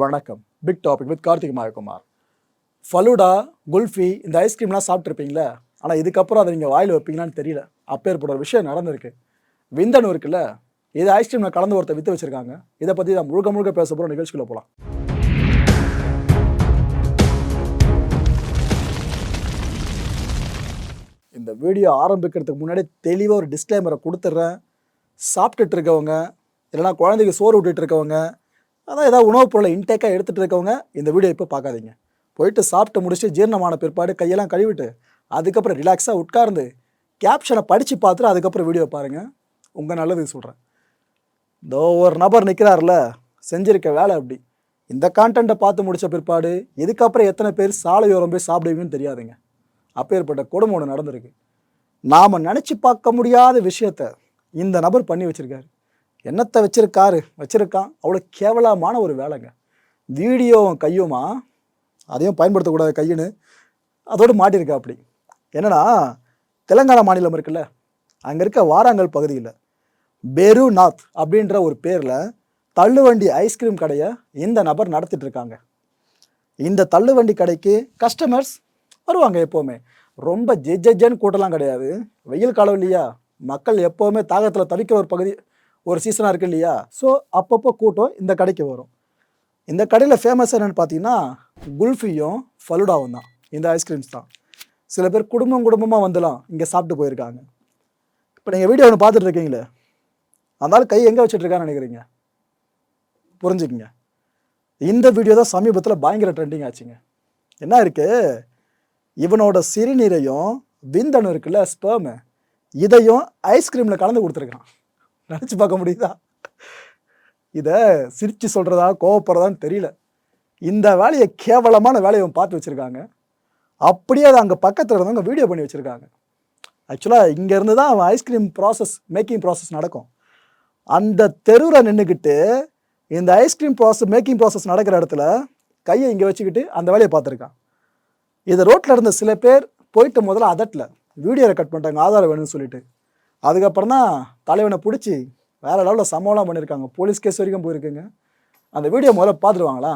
வணக்கம். Big topic with Karthik Mayakumar. Falooda kulfi இந்த ஐஸ்கிரீம்லாம் சாப்பிட்ருப்பீங்களே ஆனால் இதுக்கப்புறம் அதை நீங்கள் வாயில் வைப்பீங்களான்னு தெரியல. அப்பேற்பட்ட ஒரு விஷயம் நடந்திருக்கு. விந்தனு இருக்குல்ல இது ஐஸ்கிரீமில் கலந்து ஒருத்தர் விற்று வச்சிருக்காங்க. இதை பற்றி தான் முழுக்க முழுக்க பேச போகிற நிகழ்ச்சிக்குள்ளே போகலாம் இந்த வீடியோ ஆரம்பிக்கிறதுக்கு முன்னாடி தெளிவாக ஒரு டிஸ்க்ளைமரை கொடுத்துட்றேன் சாப்பிட்டுட்டு இருக்கவங்க இல்லைனா குழந்தைக்கு சோறு விட்டுட்டு இருக்கவங்க அதான் ஏதாவது உணவுப் பொருளை இன்டேக்காக எடுத்துகிட்டு இருக்கவங்க இந்த வீடியோ இப்போ பார்க்காதீங்க. போயிட்டு சாப்பிட்டு முடிச்சுட்டு ஜீரணமான பிற்பாடு கையெல்லாம் கழுவிட்டு அதுக்கப்புறம் ரிலாக்ஸாக உட்கார்ந்து கேப்ஷனை படித்து பார்த்துட்டு அதுக்கப்புறம் வீடியோ பாருங்கள் உங்கள் நல்லதுக்கு சொல்கிறேன் இதோ ஒரு நபர் நிற்கிறார்ல செஞ்சிருக்க வேலை அப்படி. இந்த கான்டென்ட்டை பார்த்து முடித்த பிற்பாடு இதுக்கப்புறம் எத்தனை பேர் சாலையோரம் போய் சாப்பிடுவீங்கன்னு தெரியாதுங்க. அப்பேற்பட்ட கொடுமை ஒன்று நடந்திருக்கு. நாம் நினச்சி பார்க்க முடியாத விஷயத்த இந்த நபர் பண்ணி வச்சுருக்காரு. என்னத்தை வச்சிருக்காரு? வச்சிருக்கான். அவ்வளோ கேவலமான ஒரு வேலைங்க. வீடியோ கையுமா? அதையும் பயன்படுத்தக்கூடாது கையுன்னு. அதோடு மாட்டியிருக்கா அப்படி. என்னன்னா தெலுங்கானா மாநிலம் இருக்குல்ல. அங்கே இருக்க வாராங்கல் பகுதியில் பெருநாத் அப்படின்ற ஒரு பேரில் தள்ளுவண்டி ஐஸ்கிரீம் கடையை இந்த நபர் நடத்திட்டு இருக்காங்க இந்த தள்ளுவண்டி கடைக்கு கஸ்டமர்ஸ் வருவாங்க எப்போவுமே. ரொம்ப ஜெஜ்ஜன்னு கூட்டலாம் கிடையாது. வெயில் காலம் இல்லையா? மக்கள் எப்போவுமே தாகத்தில் தவிக்கிற ஒரு பகுதி ஒரு சீசனாக இருக்குது இல்லையா? ஸோ அப்பப்போ கூட்டம் இந்த கடைக்கு வரும். இந்த கடையில் ஃபேமஸ் என்னென்னு பார்த்தீங்கன்னா குல்ஃபியும் ஃபலுடாவும் தான். இந்த ஐஸ்கிரீம்ஸ் தான். சில பேர் குடும்பம் குடும்பமாக வந்துலாம் இங்கே சாப்பிட்டு போயிருக்காங்க. இப்போ நீங்கள் வீடியோ ஒன்று பார்த்துட்டு இருக்கீங்களே? அதனால கை எங்கே வச்சுட்ருக்கான்னு நினைக்கிறீங்க? புரிஞ்சுக்குங்க. இந்த வீடியோ தான் சமீபத்தில் பயங்கர ட்ரெண்டிங் ஆச்சுங்க. என்ன இருக்குது இவனோட சிறுநீரையும் விந்தணு இருக்குல்ல ஸ்பேமு இதையும் ஐஸ்கிரீமில் கலந்து கொடுத்துருக்கான் நினச்சி பார்க்க முடியுதா? இதை சிரித்து சொல்கிறதா கோவப்படுறதான்னு தெரியல. இந்த வேலையை கேவலமான வேலையை அவன் பார்த்து வச்சுருக்காங்க. அப்படியே அதை அங்கே பக்கத்தில் இருந்தவங்க வீடியோ பண்ணி வச்சுருக்காங்க. ஆக்சுவலாக இங்கேருந்து தான் அவன் ஐஸ்கிரீம் ப்ராசஸ் மேக்கிங் ப்ராசஸ் நடக்கும். அந்த தெருவில் நின்றுக்கிட்டு இந்த ஐஸ்கிரீம் ப்ராசஸ் மேக்கிங் ப்ராசஸ் நடக்கிற இடத்துல கையை இங்கே வச்சுக்கிட்டு அந்த வேலையை பார்த்துருக்கான். இதை ரோட்டில் இருந்த சில பேர் போயிட்டு முதல்ல அதட்டில். வீடியோவை கட் பண்ணிட்டாங்க ஆதாரம் வேணும்னு சொல்லிட்டு. அதுக்கப்புறம் தான் தலைவனை பிடிச்சி வேறு லெவலில் சம்பவம்லாம் பண்ணியிருக்காங்க. போலீஸ் கேஸ் வரைக்கும் போயிருக்குங்க. அந்த வீடியோ முதல்ல பார்த்துருவாங்களா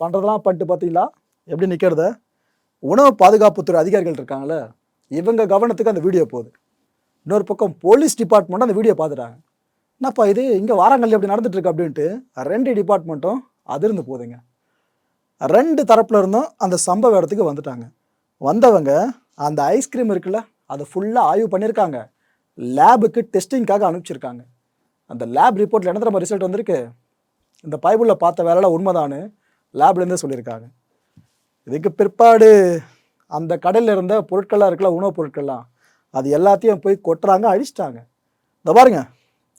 பண்ணுறதெல்லாம் பண்ணிட்டு பார்த்தீங்களா எப்படி நிற்கிறத உணவு பாதுகாப்புத்துறை அதிகாரிகள் இருக்காங்களே இவங்க கவனத்துக்கு அந்த வீடியோ போகுது. இன்னொரு பக்கம் போலீஸ் டிபார்ட்மெண்ட்டும் அந்த வீடியோ பார்த்துட்டாங்க என்னப்பா இது? இங்கே வாரங்கள் எப்படி நடந்துட்டுருக்கு அப்படின்ட்டு ரெண்டு டிபார்ட்மெண்ட்டும் அதிர்ந்து போகுதுங்க. ரெண்டு தரப்புல இருந்தும் அந்த சம்பவ இடத்துக்கு வந்துட்டாங்க. வந்தவங்க அந்த ஐஸ்கிரீம் இருக்குல்ல அதை ஃபுல்லாக ஆய்வு பண்ணியிருக்காங்க. லேபுக்கு டெஸ்டிங்காக அனுப்பிச்சிருக்காங்க. அந்த லேப் ரிப்போர்ட்டில் என்ன தெரியுமா ரிசல்ட் வந்திருக்கு? இந்த பைபிளில் பார்த்த வேலைலாம் உண்மைதான்னு லேப்லேருந்தே சொல்லியிருக்காங்க. இதுக்கு பிற்பாடு அந்த கடையில் இருந்த பொருட்கள்லாம் இருக்கல உணவுப் பொருட்கள்லாம் அது எல்லாத்தையும் போய் கொட்டுறாங்க அழிச்சிட்டாங்க. இந்த பாருங்க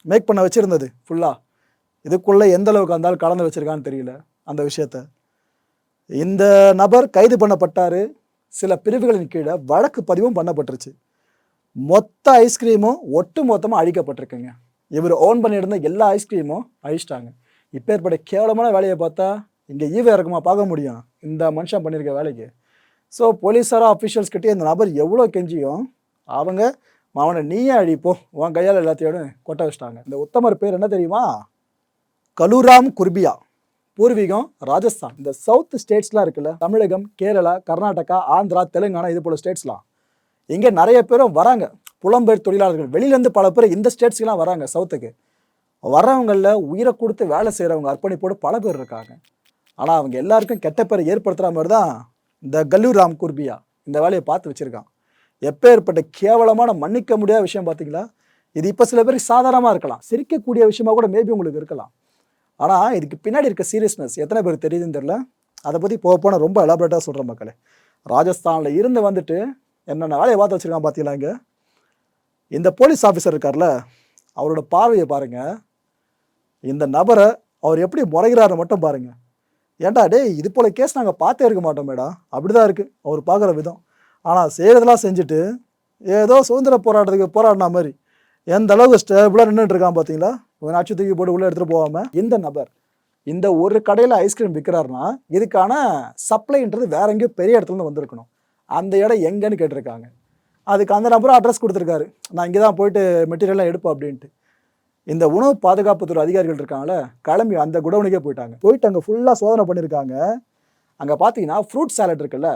மேக் பண்ண வச்சுருந்தது ஃபுல்லாக இதுக்குள்ளே எந்த அளவுக்கு வந்தாலும் கலந்து வச்சுருக்கான்னு தெரியல அந்த விஷயத்த. இந்த நபர் கைது பண்ணப்பட்டார். சில பிரிவுகளின் கீழே வழக்கு பதிவும் பண்ணப்பட்டுருச்சு. மொத்த ஐஸ்கிரீமும் ஒட்டு மொத்தமாக அழிக்கப்பட்டிருக்குங்க. இவர் ஓன் பண்ணியிருந்த எல்லா ஐஸ்கிரீமும் அழிச்சிட்டாங்க. இப்பேற்பட்ட கேவலமான வேலையை பார்த்தா இங்கே ஈவே இருக்குமா பார்க்க முடியும். இந்த மனுஷன் பண்ணியிருக்க வேலைக்கு. ஸோ போலீஸாரோ அஃபிஷியல்ஸ் கிட்டே இந்த நபர் எவ்வளோ கெஞ்சியும் அவங்க அவனை நீயே அழிப்போ உன் கையால் எல்லாத்தையோட கொட்ட வச்சிட்டாங்க. இந்த உத்தமர் பேர் என்ன தெரியுமா? கலுராம் குர்பியா பூர்வீகம் ராஜஸ்தான். இந்த சவுத் ஸ்டேட்ஸ்லாம் இருக்குல்ல தமிழகம் கேரளா கர்நாடகா ஆந்திரா தெலுங்கானா இது போல ஸ்டேட்ஸ்லாம். இங்கே நிறைய பேரும் வராங்க. புலம்பெயர் தொழிலாளர்கள். வெளியிலேருந்து பல பேர் இந்த ஸ்டேட்ஸ்க்கெலாம் வராங்க சவுத்துக்கு. வரவங்களில் உயிரை கொடுத்து வேலை செய்கிறவங்க அர்ப்பணிப்போடு பல பேர் இருக்காங்க. ஆனால் அவங்க எல்லாருக்கும் கெட்ட பேரை ஏற்படுத்துகிற மாதிரி தான் இந்த கல்லூர் ராம் குர்பியா இந்த வேலையை பார்த்து வச்சுருக்கான். எப்பேற்பட்ட கேவலமான மன்னிக்க முடியாத விஷயம் பார்த்தீங்களா? இது இப்போ சில பேருக்கு சாதாரணமாக இருக்கலாம். சிரிக்கக்கூடிய விஷயமா கூட மேபி உங்களுக்கு இருக்கலாம். ஆனால் இதுக்கு பின்னாடி இருக்க சீரியஸ்னஸ் எத்தனை பேர் தெரியுதுன்னு தெரில அதை பற்றி போக போனால் ரொம்ப எலாபரேட்டாக சொல்கிறேன் மக்களே. ராஜஸ்தானில் இருந்து வந்துட்டு என்னென்ன வேலையை பார்த்து வச்சுருக்கான் பார்த்தீங்களா இங்கே? இந்த போலீஸ் ஆஃபீஸர் இருக்கார்ல அவரோட பார்வையை பாருங்கள் இந்த நபரை அவர் எப்படி முறைகிறாரு மட்டும் பாருங்கள் ஏன்டா டேய் இது போல் கேஸ் நாங்கள் பார்த்தே இருக்க மாட்டோம் மேடம் அப்படி தான் இருக்குது அவர் பார்க்குற விதம். ஆனால் செய்கிறதெல்லாம் செஞ்சுட்டு ஏதோ சுதந்திர போராட்டத்துக்கு போராடின மாதிரி எந்த அளவுக்கு ஸ்டேபிளாக நின்றுட்டு இருக்கான் பார்த்தீங்களா இவன் ஆட்சி தூக்கி போட்டு உள்ளே எடுத்துகிட்டு போகாமல் இந்த நபர் இந்த ஒரு கடையில் ஐஸ்கிரீம் விற்கிறாருன்னா இதுக்கான சப்ளைன்றது வேற எங்கேயோ பெரிய இடத்துல வந்திருக்கணும். அந்த இடம் எங்கேன்னு கேட்டிருக்காங்க. அதுக்கு அந்த நபரும் அட்ரஸ் கொடுத்துருக்காரு. நான் இங்கே தான் போயிட்டு மெட்டீரியல்லாம் எடுப்பேன் அப்படின்ட்டு. இந்த உணவு பாதுகாப்புத்துறை அதிகாரிகள் இருக்காங்களே கிளம்பி அந்த குடவுனுக்கே போயிட்டாங்க. போயிட்டு அங்கே ஃபுல்லாக சோதனை பண்ணியிருக்காங்க அங்கே பார்த்தீங்கன்னா ஃப்ரூட் சாலட் இருக்குல்ல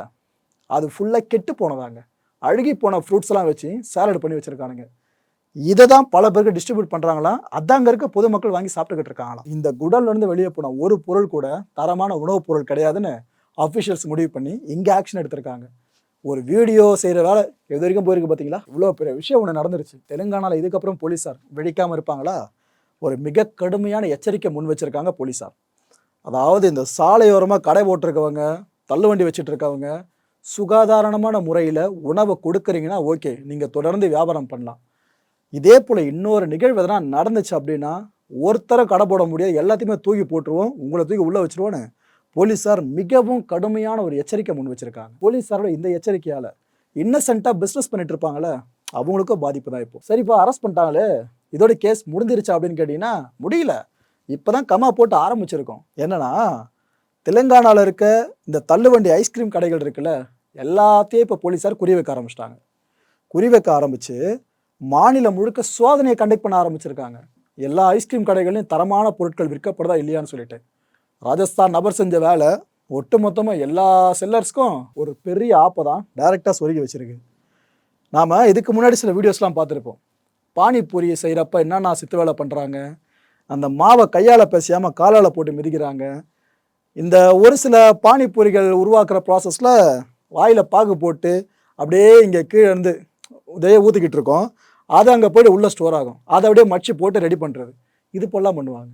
அது ஃபுல்லாக கெட்டு போனதாங்க அழுகி போன ஃப்ரூட்ஸ்லாம் வச்சு சாலட் பண்ணி வச்சுருக்கானுங்க. இதை தான் பல பேருக்கு டிஸ்ட்ரிபியூட் பண்ணுறாங்களாம் அதாங்க இருக்க பொதுமக்கள் வாங்கி சாப்பிட்டுக்கிட்டு இருக்காங்களாம் இந்த குடல்லேருந்து வெளியே போன ஒரு பொருள் கூட தரமான உணவுப் பொருள் கிடையாதுன்னு அஃபிஷியல்ஸ் முடிவு பண்ணி இங்கே ஆக்ஷன் எடுத்திருக்காங்க. ஒரு வீடியோ செய்கிற வேலை எது வரைக்கும் போயிருக்கு பார்த்தீங்களா இவ்வளோ பெரிய விஷயம் ஒன்று நடந்துருச்சு. தெலுங்கானாவில் இதுக்கப்புறம் போலீஸார் வெடிக்காமல் இருப்பாங்களா? ஒரு மிக கடுமையான எச்சரிக்கை முன் வச்சிருக்காங்க போலீஸார். அதாவது இந்த சாலையோரமாக கடை போட்டிருக்கவங்க தள்ளுவண்டி வச்சுட்டு இருக்கவங்க சுகாதாரணமான முறையில் உணவை கொடுக்குறீங்கன்னா ஓகே நீங்கள் தொடர்ந்து வியாபாரம் பண்ணலாம். இதே போல் இன்னொரு நிகழ்வு எதனா நடந்துச்சு அப்படின்னா ஒருத்தரை கடை போட முடியாது எல்லாத்தையுமே தூக்கி போட்டுருவோம் உங்களை தூக்கி உள்ளே வச்சிருவோன்னு போலீஸார் மிகவும் கடுமையான ஒரு எச்சரிக்கை முன் வச்சிருக்காங்க. போலீஸாரோட இந்த எச்சரிக்கையால் இன்னசென்ட்டாக பிஸ்னஸ் பண்ணிட்டு இருப்பாங்களே அவங்களுக்கும் பாதிப்பு தான் இப்போ. சரிப்பா அரெஸ்ட் பண்ணிட்டாங்களே இதோட கேஸ் முடிஞ்சிருச்சா அப்படின்னு கேட்டிங்கன்னா முடியல. இப்போ தான் கமா போட்டு ஆரம்பிச்சிருக்கோம். என்னன்னா தெலுங்கானாவில் இருக்க இந்த தள்ளுவண்டி ஐஸ்கிரீம் கடைகள் இருக்குல்ல எல்லாத்தையும் இப்போ போலீஸார் குறி வைக்க ஆரம்பிச்சிட்டாங்க. குறி வைக்க ஆரம்பித்து மாநிலம் முழுக்க சோதனையை கண்டக்ட் பண்ண ஆரம்பிச்சிருக்காங்க. எல்லா ஐஸ்கிரீம் கடைகளையும் தரமான பொருட்கள் விற்கப்படுதா இல்லையான்னு சொல்லிட்டு. ராஜஸ்தான் நபர் செஞ்ச வேலை ஒட்டு மொத்தமாக எல்லா செல்லர்ஸ்க்கும் ஒரு பெரிய ஆப்பை தான் டைரெக்டாக சொருகி வச்சுருக்கு. நாம் இதுக்கு முன்னாடி சில வீடியோஸ்லாம் பார்த்துருப்போம். பானிபூரி செய்கிறப்ப என்னென்ன சித்து வேலை பண்ணுறாங்க அந்த மாவை கையால் பேசியாமல் காலால் போட்டு மிதிக்கிறாங்க. இந்த ஒரு சில பானிபூரிகள் உருவாக்குற ப்ராசஸில் வாயில் பாகு போட்டு அப்படியே இங்கே கீழே இருந்து இதையே ஊற்றிக்கிட்டு இருக்கோம். அது அங்கே போய்ட்டு உள்ளே ஸ்டோர் ஆகும். அதை அப்படியே மடிச்சு போட்டு ரெடி பண்ணுறது இது போலாம் பண்ணுவாங்க.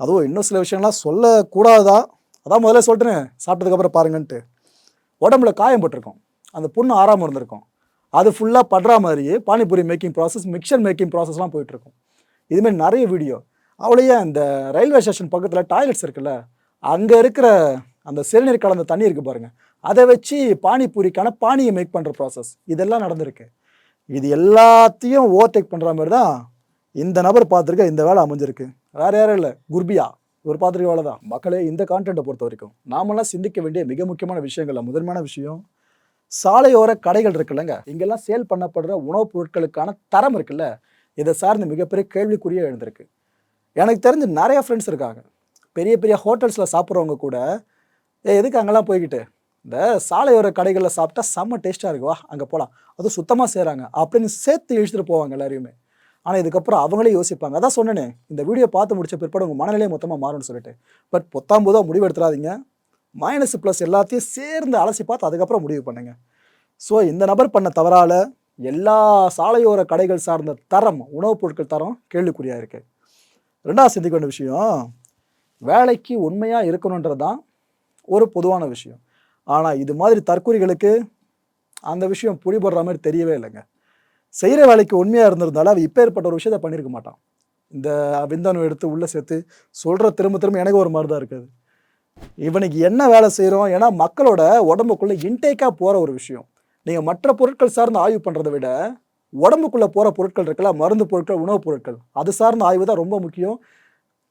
அதுவும் இன்னும் சில விஷயம்லாம் சொல்லக்கூடாதா? அதான் முதல்ல சொல்லிட்டேன் சாப்பிட்டதுக்கப்புறம் பாருங்கன்ட்டு. உடம்புல காயம் பட்டிருக்கும். அந்த புண்ணு ஆறாமல் இருந்திருக்கும். அது ஃபுல்லாக படுற மாதிரியே panipuri making process mixture making ப்ராசஸ்லாம் போயிட்டுருக்கும். இதுமாரி நிறைய வீடியோ அவளையே அந்த ரயில்வே ஸ்டேஷன் பக்கத்தில் டாய்லெட்ஸ் இருக்குல்ல அங்கே இருக்கிற அந்த சிறுநீர் கலந்த தண்ணி இருக்குது பாருங்கள் அதை வச்சு பானிபூரிக்கான பானியை மேக் பண்ணுற ப்ராசஸ் இதெல்லாம் நடந்திருக்கு. இது எல்லாத்தையும் ஓவர்டேக் பண்ணுற மாதிரி தான் இந்த நபர் பார்த்துருக்க இந்த வேலை அமைஞ்சிருக்கு. வேற யாரும் இல்லை. குர்பியா ஒரு பார்த்துருக்க தான் மக்களே இந்த கான்டென்ட்டை பொறுத்த வரைக்கும் நாமெல்லாம் சிந்திக்க வேண்டிய மிக முக்கியமான விஷயங்கள்ல முதன்மையான விஷயம் சாலையோர கடைகள் இருக்குல்லங்க. இங்கெல்லாம் சேல் பண்ணப்படுற உணவுப் பொருட்களுக்கான தரம் இருக்குல்ல. இதை சார்ந்து மிகப்பெரிய கேள்விக்குரிய எழுந்திருக்கு. எனக்கு தெரிஞ்சு நிறைய ஃப்ரெண்ட்ஸ் இருக்காங்க. பெரிய பெரிய ஹோட்டல்ஸில் சாப்பிட்றவங்க கூட ஏ எதுக்கு அங்கெல்லாம் போய்கிட்டு இந்த சாலையோர கடைகளில் சாப்பிட்டா செம்ம டேஸ்ட்டாக இருக்கு. வா அங்கே போகலாம் அதுவும் சுத்தமாக செய்கிறாங்க அப்படின்னு சேர்த்து இழுத்துட்டு போவாங்க எல்லாரையுமே. ஆனால் இதுக்கப்புறம் அவங்களே யோசிப்பாங்க. அதான் சொன்னேனே இந்த வீடியோ பார்த்து முடிச்ச பிற்பாடு உங்கள் மனநிலையே மொத்தமாக மாறும்னு சொல்லிட்டு. பட் பத்தாம்போதாக முடிவு எடுத்துடாதீங்க மைனஸ் ப்ளஸ் எல்லாத்தையும் சேர்ந்து அலசி பார்த்து அதுக்கப்புறம் முடிவு பண்ணுங்க. ஸோ இந்த நபர் பண்ண தவறால் எல்லா சாலையோர கடைகள் சார்ந்த தரம் உணவுப் பொருட்கள் தரம் கேள்விக்குறியாக இருக்குது ரெண்டாவது சிந்திக்க வேண்டிய விஷயம் வேலைக்கு உண்மையாக இருக்கணுன்றது தான் ஒரு பொதுவான விஷயம். ஆனால் இது மாதிரி தற்கொலைகளுக்கு அந்த விஷயம் புடிபடுற மாதிரி தெரியவே இல்லைங்க. செய்கிற வேலைக்கு உண்மையாக இருந்திருந்தாலும் அவன் இப்பேற்பட்ட ஒரு விஷயத்த பண்ணியிருக்க மாட்டான். இந்த விந்தணு எடுத்து உள்ளே சேர்த்து சொல்கிற திரும்ப திரும்ப எனக்கு ஒரு மாதிரி தான் இருக்குது. இவனுக்கு என்ன வேலை செய்கிறோம் ஏன்னா மக்களோட உடம்புக்குள்ளே இன்டேக்காக போகிற ஒரு விஷயம். நீங்கள் மற்ற பொருட்கள் சார்ந்து ஆய்வு பண்ணுறதை விட உடம்புக்குள்ளே போகிற பொருட்கள் இருக்குல்ல மருந்து பொருட்கள் உணவுப் பொருட்கள் அது சார்ந்த ஆய்வு தான் ரொம்ப முக்கியம்.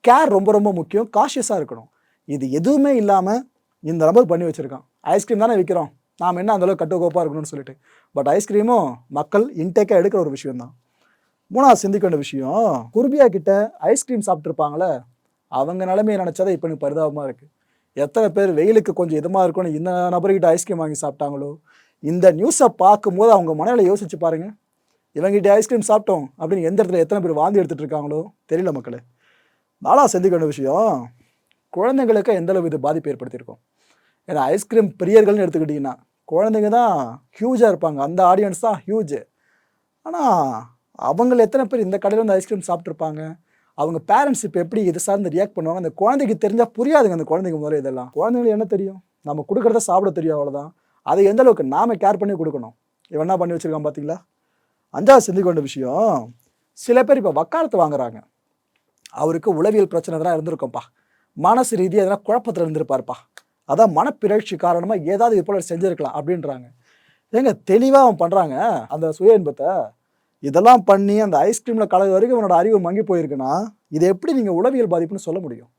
கேர் ரொம்ப ரொம்ப முக்கியம். காஷியஸாக இருக்கணும். இது எதுவுமே இல்லாமல் இந்த நபர் பண்ணி வச்சுருக்கான். ஐஸ்கிரீம் தானே விற்கிறோம் நாம் என்ன அந்தளவுக்கு கட்டுக்கோப்பாக இருக்கணும்னு சொல்லிட்டு. பட் ஐஸ்கிரீமும் மக்கள் இன்டேக்காக எடுக்கிற ஒரு விஷயம்தான். மூணாவது சிந்திக்க வேண்டிய விஷயம் குருபியா கிட்ட ஐஸ்கிரீம் சாப்பிட்ருப்பாங்களே அவங்க நிலைமையை நினச்சதை இப்போ எனக்கு பரிதாபமாக இருக்குது எத்தனை பேர் வெயிலுக்கு கொஞ்சம் இதமாக இருக்கும்னு இந்த நபர்கிட்ட ஐஸ்கிரீம் வாங்கி சாப்பிட்டாங்களோ இந்த நியூஸை பார்க்கும்போது அவங்க மனநிலை யோசிச்சு பாருங்க. இவங்ககிட்ட ஐஸ்கிரீம் சாப்பிட்டோம் அப்படின்னு எந்த இடத்துல எத்தனை பேர் வாந்தி எடுத்துகிட்டு இருக்காங்களோ தெரியல மக்களே. நாளாக சிந்திக்க வேண்டிய விஷயம் குழந்தைங்களுக்கு எந்த அளவு இது பாதிப்பு ஏற்படுத்தியிருக்கோம்? ஏன்னா ஐஸ்கிரீம் பிரியர்கள்னு எடுத்துக்கிட்டிங்கன்னா குழந்தைங்க தான் ஹியூஜாக இருப்பாங்க. அந்த ஆடியன்ஸ் தான் ஹியூஜ் ஆனால் அவங்கள எத்தனை பேர் இந்த கடையில் வந்து ஐஸ்கிரீம் சாப்பிட்ருப்பாங்க அவங்க பேரண்ட்ஸ் இப்போ எப்படி இது சார்ந்து ரியாக்ட் பண்ணுவாங்க? அந்த குழந்தைக்கு தெரிஞ்சால் புரியாதுங்க அந்த குழந்தைங்க முதல்ல இதெல்லாம். குழந்தைங்களுக்கு என்ன தெரியும்? நம்ம கொடுக்குறத சாப்பிட தெரியும் அவ்வளோதான் அதை எந்த அளவுக்கு நாம கேர் பண்ணி கொடுக்கணும்? இவன் என்ன பண்ணி வச்சிருக்கான் பார்த்தீங்களா அஞ்சாவது சிந்திக்க வேண்டிய விஷயம் சில பேர் இப்போ வக்காலத்து வாங்குறாங்க. அவருக்கு உளவியல் பிரச்சனை எதனா இருந்திருக்கும்ப்பா. மனசு ரீதியாக எதனா குழப்பத்தில் இருந்திருப்பார்ப்பா. அதான் மனப்பிறழ்ச்சி காரணமாக ஏதாவது இது போல செஞ்சுருக்கலாம் அப்படின்றாங்க. ஏங்க தெளிவாக அவன் பண்ணுறாங்க அந்த சுய இன்பத்தை இதெல்லாம் பண்ணி அந்த ஐஸ்கிரீமில் கலந்து வரைக்கும் உன்னோட அறிவு மங்கி போயிருக்குன்னா இதை எப்படி நீங்கள் உளவியல் பாதிப்புன்னு சொல்ல முடியும்?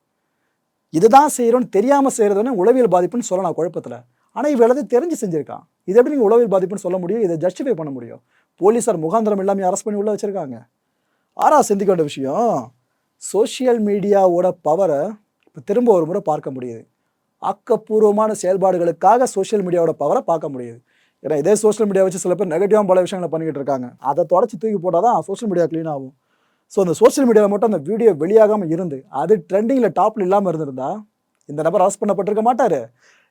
இதுதான் செய்கிறோன்னு தெரியாமல் செய்கிறதுன்னு உளவியல் பாதிப்புன்னு சொல்லலாம் குழப்பத்தில். ஆனால் இவ எல்லாத்தையும் தெரிஞ்சு செஞ்சுருக்கான். இது எப்படி நீங்கள் உளவியல் பாதிப்புன்னு சொல்ல முடியும்? இதை ஜஸ்டிஃபை பண்ண முடியும். போலீஸார் முகாந்திரம் இல்லாமல் அரெஸ்ட் பண்ணி உள்ளே வச்சுருக்காங்க. ஆறா சிந்திக்க வேண்டிய விஷயம்? சோஷியல் மீடியாவோட பவரை இப்போ திரும்ப ஒரு முறை பார்க்க முடியுது. ஆக்கப்பூர்வமான செயல்பாடுகளுக்காக சோஷியல் மீடியாவோட பவரை பார்க்க முடியுது. ஏன்னா இதே சோஷியல் மீடியா வச்சு சில பேர் நெகட்டிவாக பல விஷயங்களை பண்ணிக்கிட்டு இருக்காங்க. அதை தொடச்சி தூக்கி போட்டால் தான் சோஷியல் மீடியா க்ளீன் ஆகும். ஸோ அந்த சோஷியல் மீடியாவில் மட்டும் அந்த வீடியோ வெளியாகாமல் இருந்து அது ட்ரெண்டிங்கில் டாப்பில் இல்லாமல் இருந்திருந்தா இந்த நபர் அரெஸ்ட் பண்ணப்பட்டிருக்க மாட்டார்.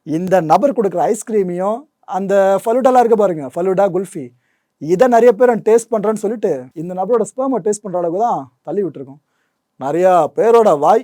இந்த நபர் கொடுக்குற ஐஸ்கிரீமையும் அந்த ஃபலுடாலாம் இருக்க பாருங்க ஃபலூடா குல்ஃபி. இதை நிறைய பேர் டேஸ்ட் பண்ணுறேன்னு சொல்லிட்டு இந்த நபரோட ஸ்பேமை டேஸ்ட் பண்ணுற அளவுக்கு தான் தள்ளி விட்டுருக்கோம். நிறையா பேரோட வாய்